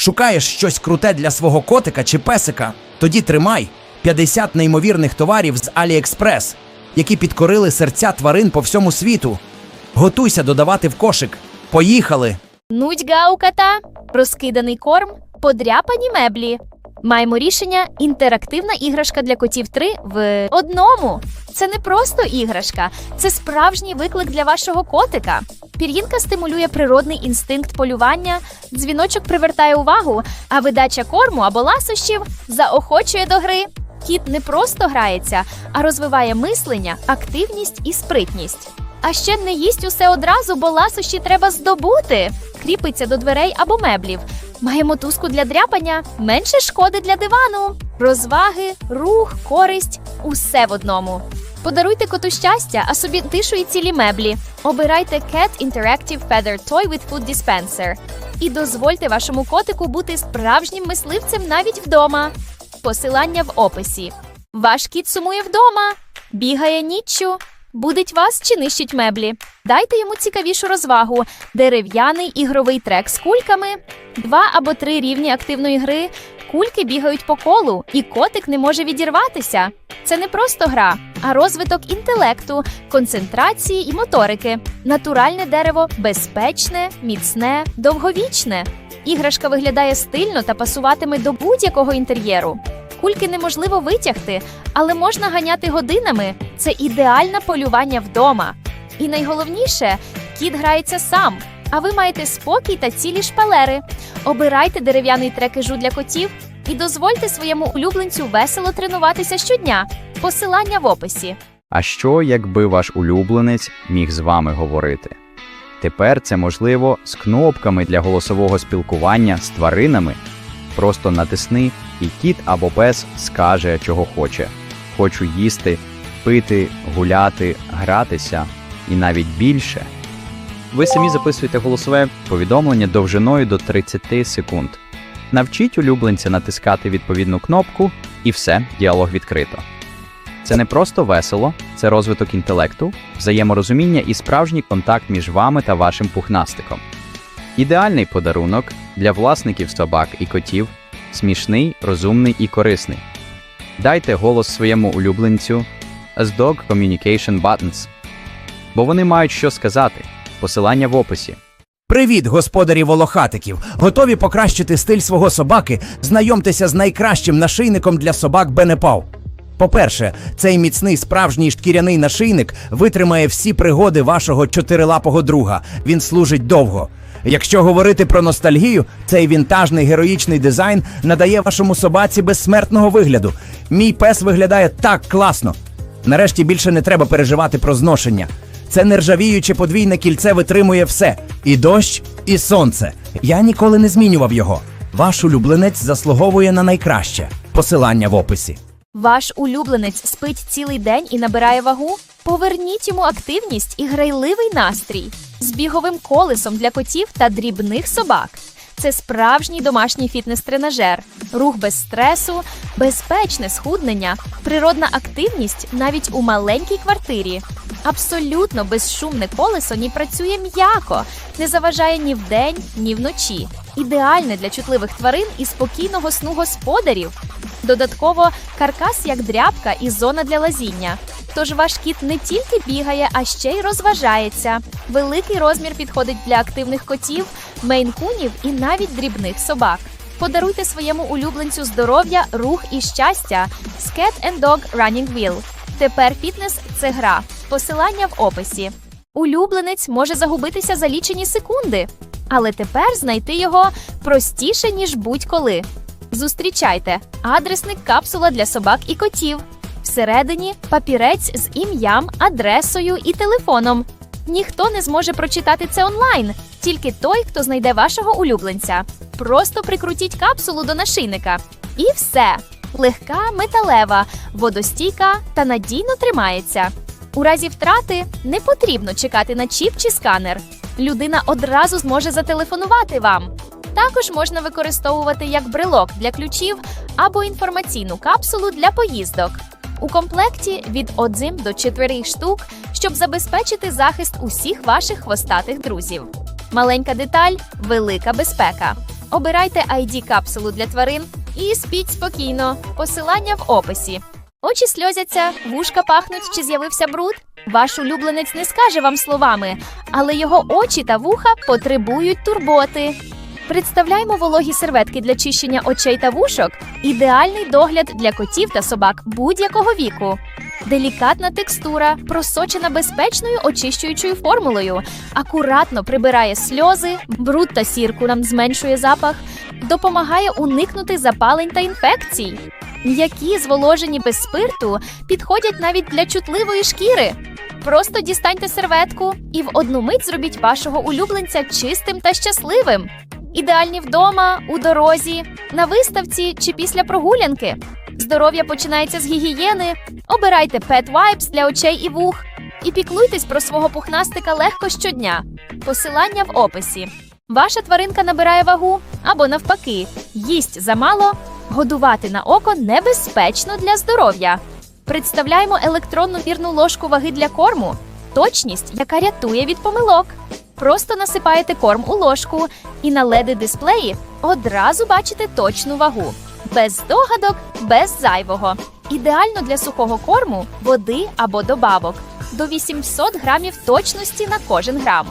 Шукаєш щось круте для свого котика чи песика? Тоді тримай 50 неймовірних товарів з AliExpress, які підкорили серця тварин по всьому світу. Готуйся додавати в кошик. Поїхали! Нудьга у розкиданий корм, подряпані меблі. Маємо рішення інтерактивна іграшка для котів 3 в одному. Це не просто іграшка, це справжній виклик для вашого котика. Пір'їнка стимулює природний інстинкт полювання, дзвіночок привертає увагу, а видача корму або ласощів заохочує до гри. Кіт не просто грається, а розвиває мислення, активність і спритність. А ще не їсть усе одразу, бо ласощі треба здобути. Кріпиться до дверей або меблів. Має мотузку для дряпання, менше шкоди для дивану. Розваги, рух, користь усе в одному. Подаруйте коту щастя, а собі тишу і цілі меблі. Обирайте Cat Interactive Feather Toy with Food Dispenser. І дозвольте вашому котику бути справжнім мисливцем навіть вдома. Посилання в описі. Ваш кіт сумує вдома, бігає ніччю, будить вас чи нищить меблі. Дайте йому цікавішу розвагу: дерев'яний ігровий трек з кульками, два або три рівні активної гри. Кульки бігають по колу, і котик не може відірватися. Це не просто гра, а розвиток інтелекту, концентрації і моторики. Натуральне дерево безпечне, міцне, довговічне. Іграшка виглядає стильно та пасуватиме до будь-якого інтер'єру. Кульки неможливо витягти, але можна ганяти годинами. Це ідеальне полювання вдома. І найголовніше, кіт грається сам, а ви маєте спокій та цілі шпалери. Обирайте дерев'яний трекежу для котів і дозвольте своєму улюбленцю весело тренуватися щодня. Посилання в описі. А що, якби ваш улюбленець міг з вами говорити? Тепер це можливо з кнопками для голосового спілкування з тваринами. Просто натисни, і кіт або пес скаже, чого хоче. Хочу їсти, пити, гуляти, гратися і навіть більше. Ви самі записуєте голосове повідомлення довжиною до 30 секунд. Навчіть улюбленця натискати відповідну кнопку, і все, діалог відкрито. Це не просто весело, це розвиток інтелекту, взаєморозуміння і справжній контакт між вами та вашим пухнастиком. Ідеальний подарунок для власників собак і котів, смішний, розумний і корисний. Дайте голос своєму улюбленцю з Dog Communication Buttons, бо вони мають що сказати. Посилання в описі. Привіт, господарі волохатиків! Готові покращити стиль свого собаки? Знайомтеся з найкращим нашийником для собак Бенепав. По-перше, цей міцний справжній шкіряний нашийник витримає всі пригоди вашого чотирилапого друга. Він служить довго. Якщо говорити про ностальгію, цей вінтажний героїчний дизайн надає вашому собаці безсмертного вигляду. Мій пес виглядає так класно. Нарешті більше не треба переживати про зношення. Це нержавіюче подвійне кільце витримує все: і дощ, і сонце. Я ніколи не змінював його. Ваш улюбленець заслуговує на найкраще. Посилання в описі. Ваш улюбленець спить цілий день і набирає вагу? Поверніть йому активність і грайливий настрій з біговим колесом для котів та дрібних собак. Це справжній домашній фітнес-тренажер, рух без стресу, безпечне схуднення, природна активність навіть у маленькій квартирі. Абсолютно безшумне колесо ні працює м'яко, не заважає ні вдень, ні вночі. Ідеальне для чутливих тварин і спокійного сну господарів. Додатково каркас як дрябка і зона для лазіння. Тож ваш кіт не тільки бігає, а ще й розважається. Великий розмір підходить для активних котів, мейнкунів і навіть дрібних собак. Подаруйте своєму улюбленцю здоров'я, рух і щастя з Cat and Dog Running Wheel. Тепер фітнес це гра. Посилання в описі. Улюбленець може загубитися за лічені секунди, але тепер знайти його простіше, ніж будь-коли. Зустрічайте адресник капсула для собак і котів. Всередині папірець з ім'ям, адресою і телефоном. Ніхто не зможе прочитати це онлайн, тільки той, хто знайде вашого улюбленця. Просто прикрутіть капсулу до нашийника. І все. Легка, металева, водостійка та надійно тримається. У разі втрати не потрібно чекати на чіп чи сканер. Людина одразу зможе зателефонувати вам. Також можна використовувати як брелок для ключів або інформаційну капсулу для поїздок. У комплекті від 1 до 4 штук, щоб забезпечити захист усіх ваших хвостатих друзів. Маленька деталь велика безпека. Обирайте ID капсулу для тварин і спіть спокійно. Посилання в описі. Очі сльозяться, вушка пахнуть чи з'явився бруд. Ваш улюбленець не скаже вам словами, але його очі та вуха потребують турботи. Представляємо вологі серветки для чищення очей та вушок. Ідеальний догляд для котів та собак будь-якого віку. Делікатна текстура, просочена безпечною очищуючою формулою, акуратно прибирає сльози, бруд та сірку нам зменшує запах, допомагає уникнути запалень та інфекцій. М'які зволожені без спирту підходять навіть для чутливої шкіри. Просто дістаньте серветку і в одну мить зробіть вашого улюбленця чистим та щасливим. Ідеальні вдома, у дорозі, на виставці чи після прогулянки. Здоров'я починається з гігієни. Обирайте Pet Wipes для очей і вух. І піклуйтесь про свого пухнастика легко щодня. Посилання в описі. Ваша тваринка набирає вагу або навпаки, їсть замало. Годувати на око небезпечно для здоров'я. Представляємо електронну вірну ложку ваги для корму, точність, яка рятує від помилок. Просто насипаєте корм у ложку і на led дисплеї одразу бачите точну вагу. Без здогадок, без зайвого. Ідеально для сухого корму, води або добавок. До 800 грамів точності на кожен грам.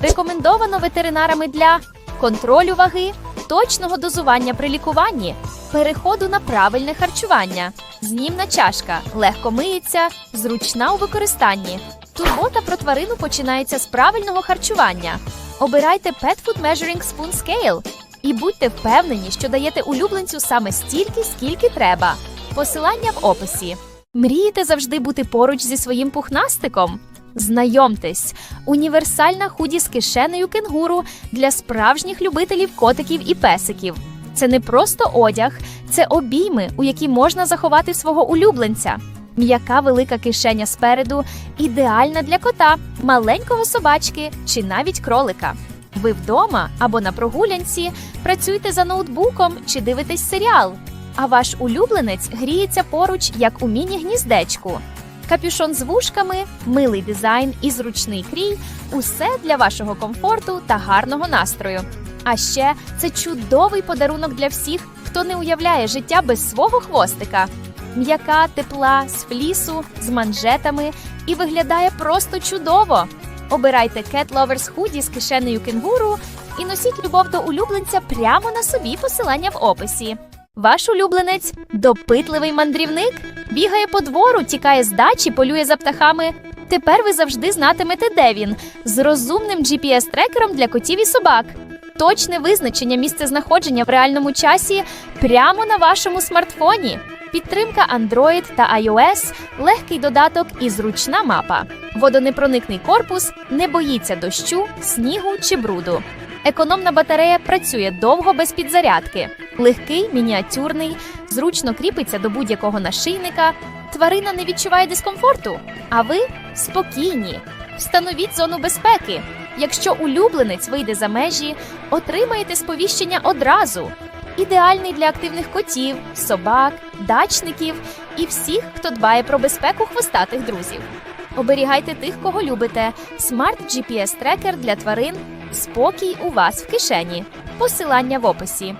Рекомендовано ветеринарами для контролю ваги, точного дозування при лікуванні, переходу на правильне харчування. Знімна чашка легко миється, зручна у використанні. Турбота про тварину починається з правильного харчування. Обирайте Pet Food Measuring Spoon Scale і будьте впевнені, що даєте улюбленцю саме стільки, скільки треба. Посилання в описі. Мрієте завжди бути поруч зі своїм пухнастиком? Знайомтесь, універсальна худі з кишенею кенгуру для справжніх любителів котиків і песиків. Це не просто одяг, це обійми, у які можна заховати свого улюбленця. М'яка велика кишеня спереду ідеальна для кота, маленького собачки чи навіть кролика. Ви вдома або на прогулянці працюєте за ноутбуком чи дивитесь серіал, а ваш улюбленець гріється поруч, як у міні-гніздечку. Капюшон з вушками, милий дизайн і зручний крій усе для вашого комфорту та гарного настрою. А ще це чудовий подарунок для всіх, хто не уявляє життя без свого хвостика. М'яка, тепла, з флісу, з манжетами і виглядає просто чудово. Обирайте Cat Lovers Hoodie з кишенею кенгуру і носіть любов до улюбленця прямо на собі посилання в описі. Ваш улюбленець допитливий мандрівник, бігає по двору, тікає з дачі, полює за птахами. Тепер ви завжди знатимете, де він з розумним GPS-трекером для котів і собак. Точне визначення місцезнаходження в реальному часі прямо на вашому смартфоні. Підтримка Android та iOS, легкий додаток і зручна мапа. Водонепроникний корпус не боїться дощу, снігу чи бруду. Економна батарея працює довго без підзарядки. Легкий, мініатюрний, зручно кріпиться до будь-якого нашийника. Тварина не відчуває дискомфорту, а ви спокійні. Встановіть зону безпеки. Якщо улюбленець вийде за межі, отримаєте сповіщення одразу. Ідеальний для активних котів, собак, дачників і всіх, хто дбає про безпеку хвостатих друзів. Оберігайте тих, кого любите. Смарт GPS трекер для тварин. Спокій у вас в кишені. Посилання в описі.